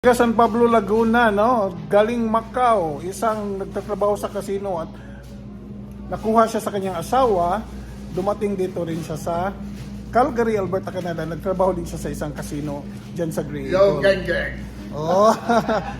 Taga San Pablo, Laguna, no? Galing Macau, isang nagtatrabaho sa casino at nakuha siya sa kanyang asawa. Dumating dito rin siya sa Calgary, Alberta, Canada. Nagtrabaho din siya sa isang casino dyan sa Grey Yo, Eagle. gang gang. Oh.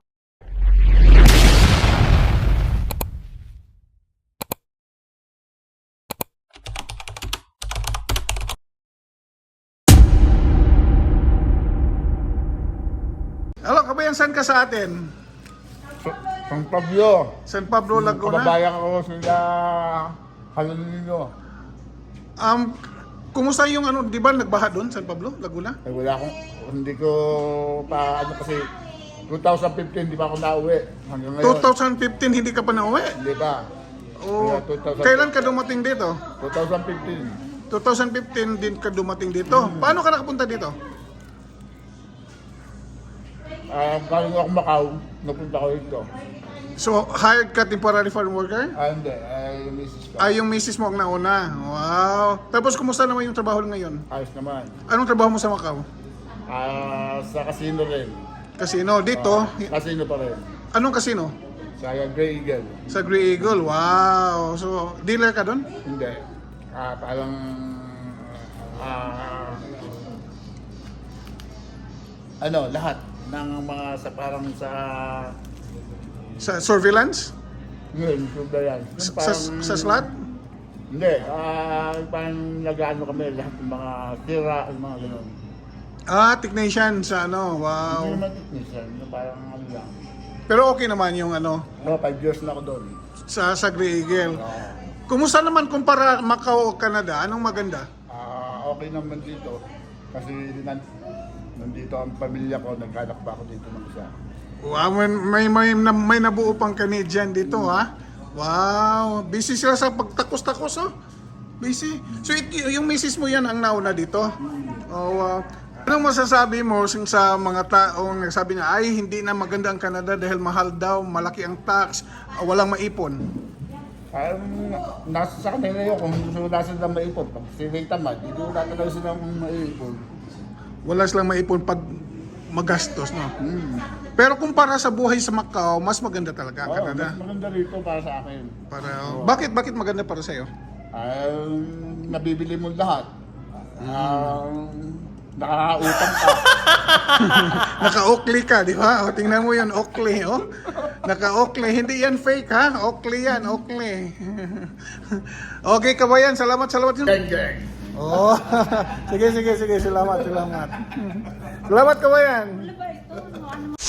Hello, kabayan, saan ka sa atin? San Pablo. San Pablo, Laguna? Kababayan ko sila Halunino. Um, kumusta yung ano, di ba nagbaha doon, San Pablo, Laguna? Ay wala akong, hindi ko pa ano kasi 2015 di pa ako nauwi. Hanggang ngayon. 2015 hindi ka pa nauwi. Hindi pa. Oh, Kaya 2000 kailan ka dumating dito? 2015. 2015 din ka dumating dito. Paano ka nakapunta dito? Ah, galing ako Macau, napunta ko dito. So, hired ka temporary farm worker? Ah, hindi. Ay, yung misis ko. Ay, yung misis mo ang nauna. Wow. Tapos, kumusta naman yung trabaho ngayon? Ayos naman. Anong trabaho mo sa Macau? Ah, sa casino rin. Casino. Dito, Casino pa rin. anong casino? Sa Grey Eagle. Sa Grey Eagle. Wow. So, dealer ka doon? Hindi. Ah, parang ah ano, lahat ng mga sa parang sa Sa surveillance? yun, yan. Yung Sa, parang, sa slot? Hindi, ah parang nag-ano kami lahat ng mga tira, yung mga gano'n. Ah, technician sa ano. Hindi Wow. naman technician, yung parang ano lang. Pero okay naman yung ano, No, five years na ako doon. sa, sa Grey Eagle. Oo. Kumusta naman kumpara Macau o Canada? Anong maganda? Ah, okay naman dito. Kasi nan, nandito ang pamilya ko, nagkanak pa ako dito ng isa. Wow, may, may, may, na- may nabuo pang Canadian dito ha. Wow, busy sila sa pagtakos-takos oh. Busy. So it, yung misis mo yan ang nauna dito. Oh, wow. Anong masasabi mo sa- sa mga taong nagsabi na ay hindi na maganda ang Canada dahil mahal daw, malaki ang tax, ah, walang maipon. Parang nasa sa kanila yun kung gusto nila silang maipon. Pag sila tamad, hindi ko tatalaw silang maipon. Wala silang maipon pag magastos, no? Hmm. Pero kumpara sa buhay sa Macau, mas maganda talaga Oo, Canada. mas maganda rito para sa akin. Para, bakit bakit maganda para sa iyo? Ang nabibili mo lahat. Ang nakakautang ka. Naka-Oakley ka, di ba? O, tingnan mo yun, Oakley, oh. Naka-Oakley. Hindi yan fake, ha? Oakley yan, Oakley. okay, kabayan. Salamat, salamat. Gang gang. Oh, sige, sige, sige. Salamat, salamat. Salamat, kabayan. Ano ba ito? Ano